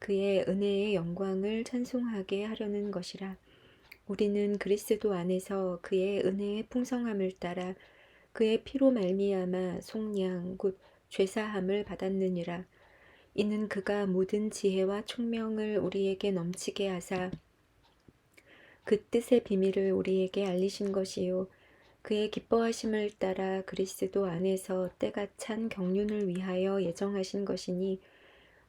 그의 은혜의 영광을 찬송하게 하려는 것이라. 우리는 그리스도 안에서 그의 은혜의 풍성함을 따라 그의 피로 말미암아 속량 곧 죄사함을 받았느니라. 이는 그가 모든 지혜와 총명을 우리에게 넘치게 하사 그 뜻의 비밀을 우리에게 알리신 것이요 그의 기뻐하심을 따라 그리스도 안에서 때가 찬 경륜을 위하여 예정하신 것이니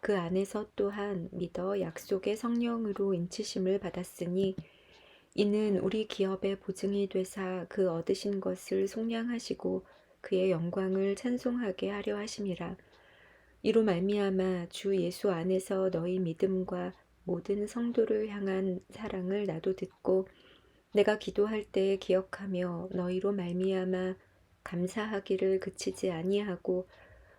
그 안에서 또한 믿어 약속의 성령으로 인치심을 받았으니 이는 우리 기업의 보증이 되사 그 얻으신 것을 속량하시고 그의 영광을 찬송하게 하려 하심이라. 이로 말미암아 주 예수 안에서 너희 믿음과 모든 성도를 향한 사랑을 나도 듣고 내가 기도할 때 기억하며 너희로 말미암아 감사하기를 그치지 아니하고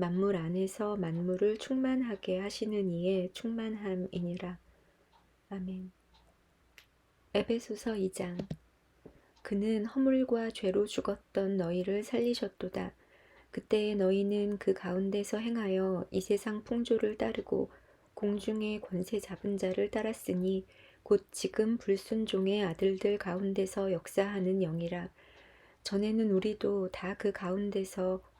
만물 안에서 만물을 충만하게 하시는 이의 충만함이니라. 아멘. 에베소서 2장 그는 허물과 죄로 죽었던 너희를 살리셨도다. 그때에 너희는 그 가운데서 행하여 이 세상 풍조를 따르고 공중의 권세 잡은 자를 따랐으니 곧 지금 불순종의 아들들 가운데서 역사하는 영이라. 전에는 우리도 다 그 가운데서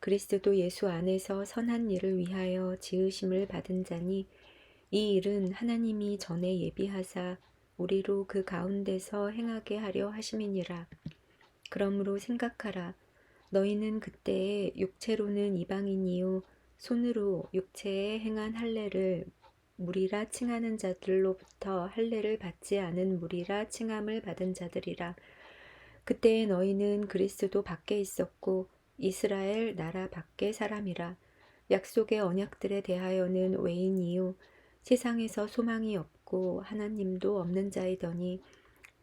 그리스도 예수 안에서 선한 일을 위하여 지으심을 받은 자니 이 일은 하나님이 전에 예비하사 우리로 그 가운데서 행하게 하려 하심이니라. 그러므로 생각하라. 너희는 그때에 육체로는 이방인이요 손으로 육체에 행한 할례를 무리라 칭하는 자들로부터 할례를 받지 않은 무리라 칭함을 받은 자들이라. 그때에 너희는 그리스도 밖에 있었고 이스라엘 나라 밖의 사람이라. 약속의 언약들에 대하여는 외인이요 세상에서 소망이 없고 하나님도 없는 자이더니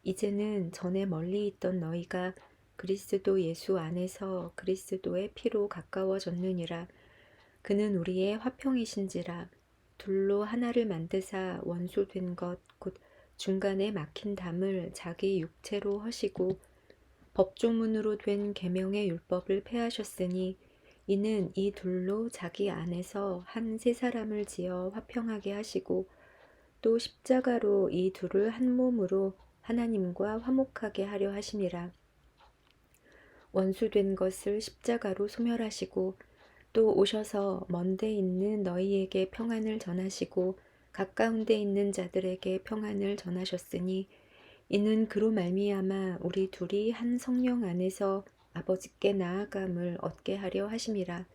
이제는 전에 멀리 있던 너희가 그리스도 예수 안에서 그리스도의 피로 가까워졌느니라. 그는 우리의 화평이신지라 둘로 하나를 만드사 원소된 것 곧 중간에 막힌 담을 자기 육체로 허시고 법조문으로 된 계명의 율법을 폐하셨으니 이는 이 둘로 자기 안에서 한 세 사람을 지어 화평하게 하시고 또 십자가로 이 둘을 한 몸으로 하나님과 화목하게 하려 하심이라. 원수된 것을 십자가로 소멸하시고 또 오셔서 먼데 있는 너희에게 평안을 전하시고 가까운 데 있는 자들에게 평안을 전하셨으니 이는 그로 말미암아 우리 둘이 한 성령 안에서 아버지께 나아감을 얻게 하려 하심이라.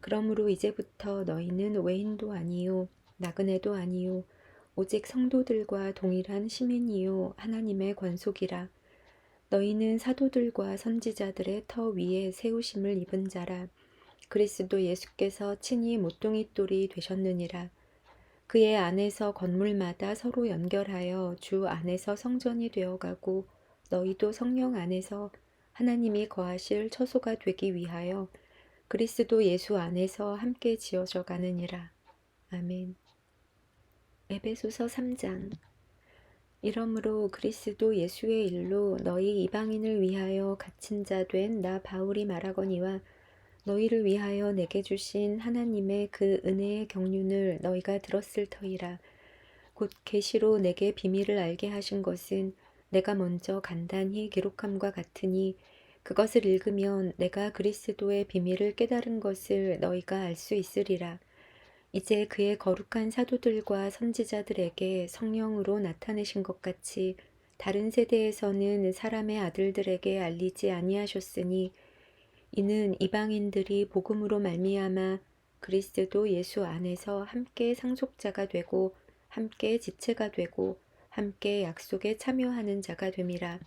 그러므로 이제부터 너희는 외인도 아니요 나그네도 아니요 오직 성도들과 동일한 시민이요 하나님의 관속이라. 너희는 사도들과 선지자들의 터 위에 세우심을 입은 자라. 그리스도 예수께서 친히 모퉁이 돌이 되셨느니라. 그의 안에서 건물마다 서로 연결하여 주 안에서 성전이 되어가고 너희도 성령 안에서 하나님이 거하실 처소가 되기 위하여 그리스도 예수 안에서 함께 지어져 가느니라. 아멘. 에베소서 3장 이러므로 그리스도 예수의 일로 너희 이방인을 위하여 갇힌 자 된 나 바울이 말하거니와 너희를 위하여 내게 주신 하나님의 그 은혜의 경륜을 너희가 들었을 터이라. 곧 계시로 내게 비밀을 알게 하신 것은 내가 먼저 간단히 기록함과 같으니 그것을 읽으면 내가 그리스도의 비밀을 깨달은 것을 너희가 알 수 있으리라. 이제 그의 거룩한 사도들과 선지자들에게 성령으로 나타내신 것 같이 다른 세대에서는 사람의 아들들에게 알리지 아니하셨으니 이는 이방인들이 복음으로 말미암아 그리스도 예수 안에서 함께 상속자가 되고 함께 지체가 되고 함께 약속에 참여하는 자가 됨이라.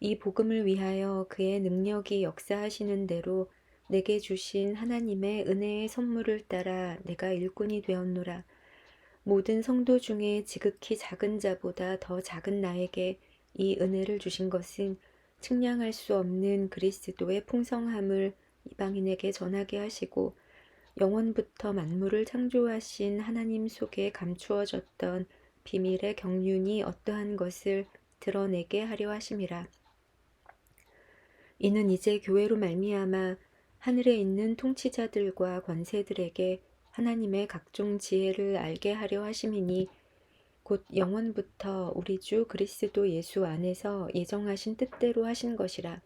이 복음을 위하여 그의 능력이 역사하시는 대로 내게 주신 하나님의 은혜의 선물을 따라 내가 일꾼이 되었노라. 모든 성도 중에 지극히 작은 자보다 더 작은 나에게 이 은혜를 주신 것은 측량할 수 없는 그리스도의 풍성함을 이방인에게 전하게 하시고 영원부터 만물을 창조하신 하나님 속에 감추어졌던 비밀의 경륜이 어떠한 것을 드러내게 하려 하심이라. 이는 이제 교회로 말미암아 하늘에 있는 통치자들과 권세들에게 하나님의 각종 지혜를 알게 하려 하심이니 곧 영원부터 우리 주 그리스도 예수 안에서 예정하신 뜻대로 하신 것이라.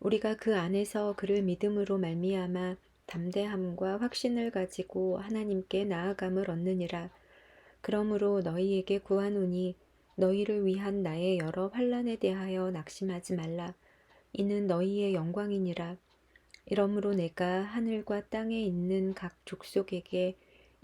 우리가 그 안에서 그를 믿음으로 말미암아 담대함과 확신을 가지고 하나님께 나아감을 얻느니라. 그러므로 너희에게 구하노니 너희를 위한 나의 여러 환란에 대하여 낙심하지 말라. 이는 너희의 영광이니라. 이러므로 내가 하늘과 땅에 있는 각 족속에게